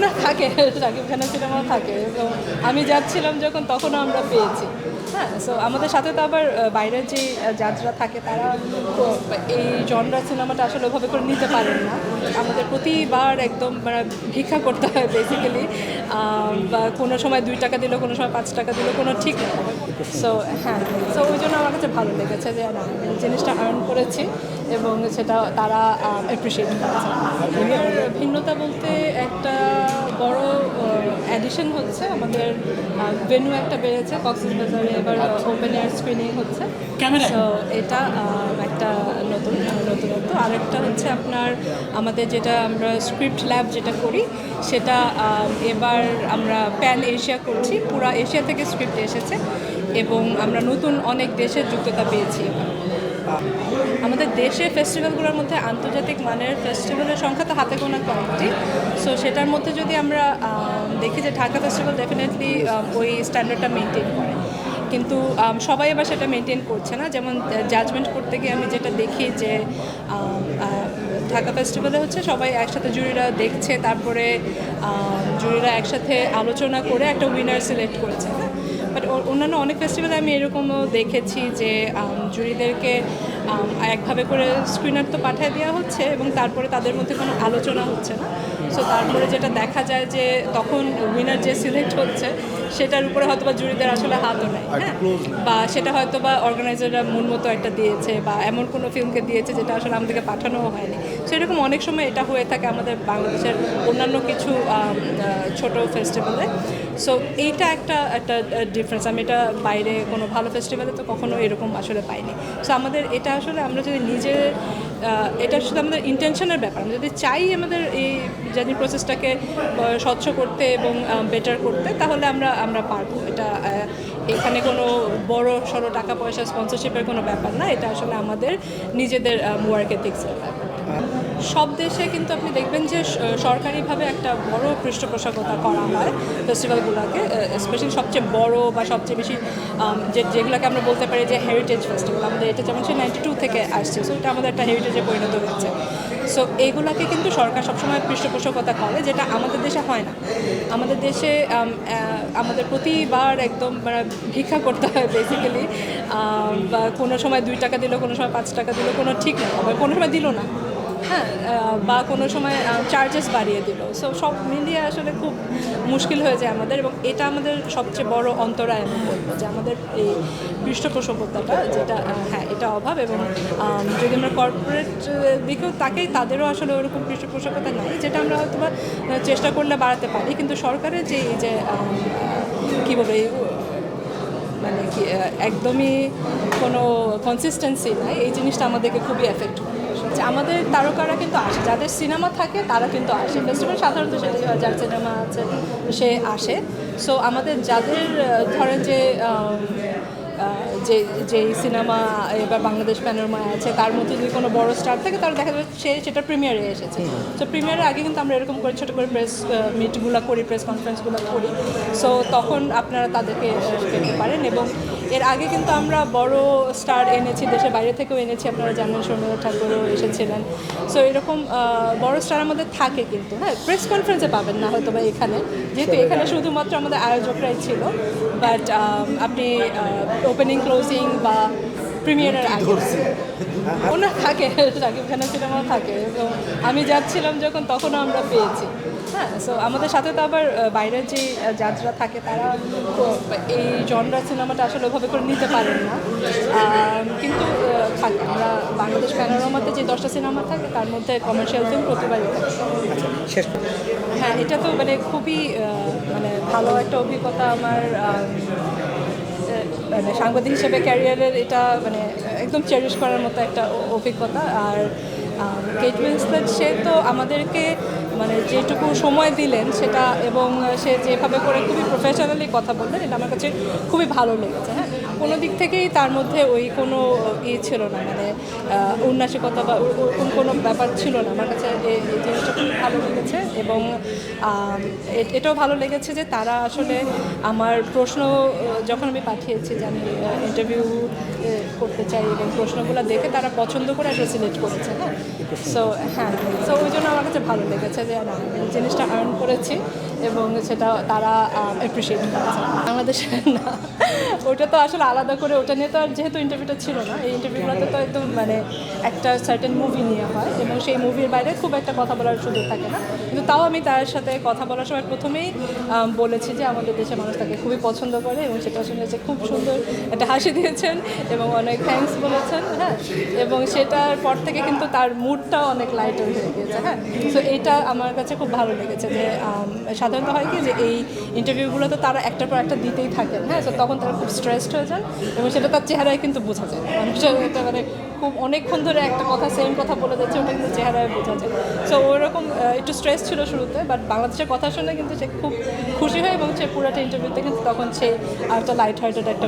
ওনার থাকে শাকিব খানের সিনেমা থাকে। এবং আমি যাচ্ছিলাম যখন, তখনও আমরা পেয়েছি। হ্যাঁ সো আমাদের সাথে তো আবার বাইরের যে জাজরা থাকে, তারা এই জনরা সিনেমাটা আসলে ওভাবে করে নিতে পারেন না। আমাদের প্রতিবার একদম মানে ভিক্ষা করতে হয় বেসিক্যালি বা কোনো সময় দুই টাকা দিল, কোনো সময় পাঁচ টাকা দিল, কোনো ঠিক নেই সো হ্যাঁ সো ওই জন্য আমার কাছে ভালো লেগেছে যে, না জিনিসটা আর্ন করেছি এবং সেটা তারা অ্যাপ্রিসিয়েট করেছে। ভিন্নতা বলতে একটা বড় অ্যাডিশন হচ্ছে আমাদের ভেনু একটা বেড়েছে কক্সিস বাজারে এবার ওপেন এয়ার স্ক্রিনিং হচ্ছে। তো এটা একটা নতুন নতুনত্ব। আরেকটা হচ্ছে আপনার আমাদের যেটা আমরা স্ক্রিপ্ট ল্যাব যেটা করি সেটা এবার আমরা প্যান এশিয়া করছি। পুরা এশিয়া থেকে স্ক্রিপ্ট এসেছে এবং আমরা নতুন অনেক দেশের যুক্ততা পেয়েছি এবার। আমাদের দেশে ফেস্টিভ্যালগুলোর মধ্যে আন্তর্জাতিক মানের ফেস্টিভ্যালের সংখ্যা তো হাতে গোনা কমটি সো সেটার মধ্যে যদি আমরা দেখি যে ঢাকা ফেস্টিভ্যাল ডেফিনেটলি ওই স্ট্যান্ডার্ডটা মেনটেন করে। কিন্তু সবাই আবার সেটা মেনটেন করছে না। যেমন জাজমেন্ট করতে গিয়ে আমি যেটা দেখি যে ঢাকা ফেস্টিভ্যালে হচ্ছে সবাই একসাথে জুরিরা দেখছে, তারপরে জুরিরা একসাথে আলোচনা করে একটা উইনার সিলেক্ট করেছে বাট অন্যান্য অনেক ফেস্টিভ্যালে আমি এরকমও দেখেছি যে জুরিদেরকে একভাবে করে স্ক্রিনার তো পাঠিয়ে দেওয়া হচ্ছে এবং তারপরে তাদের মধ্যে কোনো আলোচনা হচ্ছে না। সো তারপরে যেটা দেখা যায় যে তখন উইনার যে সিলেক্ট হচ্ছে সেটার উপরে হয়তো বা জুরিদের আসলে হাতও নেই হ্যাঁ? বা সেটা হয়তো বা অর্গানাইজাররা মন মতো একটা দিয়েছে বা এমন কোনো ফিল্মকে দিয়েছে যেটা আসলে আমাদেরকে পাঠানোও হয়নি। সো এরকম অনেক সময় এটা হয়ে থাকে আমাদের বাংলাদেশের অন্যান্য কিছু ছোট ফেস্টিভ্যালে সো এইটা একটা একটা ডিফারেন্স আমি এটা বাইরে কোনো ভালো ফেস্টিভ্যালে তো কখনো এরকম আসলে পাইনি। সো আমাদের এটা আসলে আমরা যদি নিজে এটা শুধু আমাদের ইন্টেনশনের ব্যাপার, আমরা যদি চাই আমাদের এই জার্নি প্রসেসটাকে স্বচ্ছ করতে এবং বেটার করতে, তাহলে আমরা আমরা পারব। এটা এখানে কোনো বড় সড়ো টাকা পয়সা স্পন্সরশিপের কোনো ব্যাপার না, এটা আসলে আমাদের নিজেদের ওয়ার্ক এথিক্সের ব্যাপার। সব দেশে কিন্তু আপনি দেখবেন যে সরকারিভাবে একটা বড় পৃষ্ঠপোষকতা করা হয় ফেস্টিভ্যালগুলোকে স্পেশালি সবচেয়ে বড় বা সবচেয়ে বেশি যে, যেগুলোকে আমরা বলতে পারি যে হেরিটেজ ফেস্টিভ্যাল আমাদের এটা যেমন সে নাইনটি টু থেকে আসছে সো এটা আমাদের একটা হেরিটেজে পরিণত হয়েছে। সো এইগুলোকে কিন্তু সরকার সবসময় পৃষ্ঠপোষকতা করে, যেটা আমাদের দেশে হয় না। আমাদের দেশে আমাদের প্রতিবার একদম মানে ভিক্ষা করতে হয় বেসিক্যালি বা কোনো সময় দুই টাকা দিল, কোনো সময় পাঁচ টাকা দিল, কোনো ঠিক না কোনো সময় দিল না। হ্যাঁ বা কোনো সময় চার্জেস বাড়িয়ে দিল। সো সব মিলিয়ে আসলে খুব মুশকিল হয়ে যায় আমাদের এবং এটা আমাদের সবচেয়ে বড় অন্তরায় আমি বলব যে আমাদের এই পৃষ্ঠপোষকতাটা যেটা হ্যাঁ এটা অভাব এবং যদি আমরা কর্পোরেট দিকেও তাকেই তাদেরও আসলে ওরকম পৃষ্ঠপোষকতা নাই যেটা আমরা হয়তো বা, চেষ্টা করলে বাড়াতে পারি। কিন্তু সরকারের যে এই যে কী বলব এই মানে কি একদমই কোনো কনসিস্টেন্সি নাই এই জিনিসটা আমাদেরকে খুবই এফেক্ট করে আমাদের তারকারা কিন্তু আসে যাদের সিনেমা থাকে তারা কিন্তু আসে। ফেস্টিভ্যাল সাধারণত সেটাই হয় যার সিনেমা আছে সে আসে। সো আমাদের যাদের ধরেন যে যে যেই সিনেমা এবার বাংলাদেশ প্যানোরমায় আছে তার মধ্যে যদি কোনো বড় স্টার থাকে তাহলে দেখা যাবে সে সেটা প্রিমিয়ারে এসেছে। তো প্রিমিয়ারের আগে কিন্তু আমরা এরকম করে ছোটো করে প্রেস মিটগুলো করি প্রেস কনফারেন্সগুলো করি। সো তখন আপনারা তাদেরকে পেতে পারেন এবং এর আগে কিন্তু আমরা বড় স্টার এনেছি দেশের বাইরে থেকেও এনেছি আপনারা জানেন শর্মিলা ঠাকুরও এসেছিলেন। সো এরকম বড় স্টার আমাদের থাকে কিন্তু হ্যাঁ প্রেস কনফারেন্সে পাবেন না হয়তো বা এখানে যেহেতু এখানে শুধুমাত্র আমাদের আয়োজকরাই ছিল বাট আপনি ওপেনিং ক্লোজিং বা প্রিমিয়ারের আগে। ওনার থাকে শাকিব খানের সিনেমা থাকে। আমি যাচ্ছিলাম যখন তখনও আমরা পেয়েছি। হ্যাঁ সো আমাদের সাথে তো আবার বাইরের যে জাজরা থাকে তারা এই জনরা সিনেমাটা আসলে ওভাবে করে নিতে পারেন না। কিন্তু থাকে আমরা বাংলাদেশ প্যানোরামাতে যে দশটা সিনেমা থাকে তার মধ্যে কমার্শিয়াল ফিল্ম প্রতিবারই থাকে। হ্যাঁ এটা তো মানে খুবই মানে ভালো একটা অভিজ্ঞতা আমার মানে সাংবাদিক হিসেবে ক্যারিয়ারের এটা মানে একদম চেরিশ করার মতো একটা অভিজ্ঞতা। আর কেট উইন্সলেট সে তো আমাদেরকে মানে যেটুকু সময় দিলেন সেটা এবং সে যেভাবে করে খুবই প্রফেশনালি কথা বললেন, এটা আমার কাছে খুবই ভালো লেগেছে হ্যাঁ। কোনো দিক থেকেই তার মধ্যে ওই কোনো ই ছিল না মানে উন্নাসিকতা বা ওরকম কোনো ব্যাপার ছিল না। আমার কাছে এই জিনিসটা খুব ভালো লেগেছে এবং এটাও ভালো লেগেছে যে তারা আসলে আমার প্রশ্ন যখন আমি পাঠিয়েছি যে আমি ইন্টারভিউ করতে চাই এবং প্রশ্নগুলো দেখে তারা পছন্দ করে সিলেক্ট করেছে হ্যাঁ। সো হ্যাঁ সো ওই জন্য আমার কাছে ভালো লেগেছে যে, না, আমি জিনিসটা আর্ন করেছি এবং সেটা তারা অ্যাপ্রিসিয়েট করেছে। বাংলাদেশে, না, ওটা তো আসলে আলাদা করে, ওটা নিয়ে তো আর যেহেতু ইন্টারভিউটা ছিল না, এই ইন্টারভিউগুলোতে তো একদম মানে একটা সার্টেন মুভি নিয়ে হয় এবং সেই মুভির বাইরে খুব একটা কথা বলার সুযোগ থাকে না। কিন্তু তাও আমি তার সাথে কথা বলার সময় প্রথমেই বলেছি যে, আমাদের দেশের মানুষ তাকে খুবই পছন্দ করে এবং সেটা শুনে যে খুব সুন্দর একটা হাসি দিয়েছেন এবং অনেক থ্যাঙ্কস বলেছেন হ্যাঁ এবং সেটার পর থেকে কিন্তু তার মুডটাও অনেক লাইট হয়ে গিয়েছে হ্যাঁ? সো এটা আমার কাছে খুব ভালো লেগেছে যে সাধারণত হয় কি যে এই ইন্টারভিউগুলোতে তারা একটার পর একটা দিতেই থাকেন হ্যাঁ? সো তখন তারা খুব স্ট্রেসড হয়ে যান এবং সেটা তার চেহারায় কিন্তু বোঝা যায়। মানুষের এটা মানে খুব অনেকক্ষণ ধরে একটা কথা সেম কথা বলে যাচ্ছে, ওটা কিন্তু চেহারায় বোঝা যায়। সো ওরকম একটু স্ট্রেস ছিল শুরুতে বাট বাংলাদেশের কথা শুনে কিন্তু সে খুব খুশি হয় এবং সে পুরোটা ইন্টারভিউতে কিন্তু তখন সে আর তো লাইট হার্টেড একটা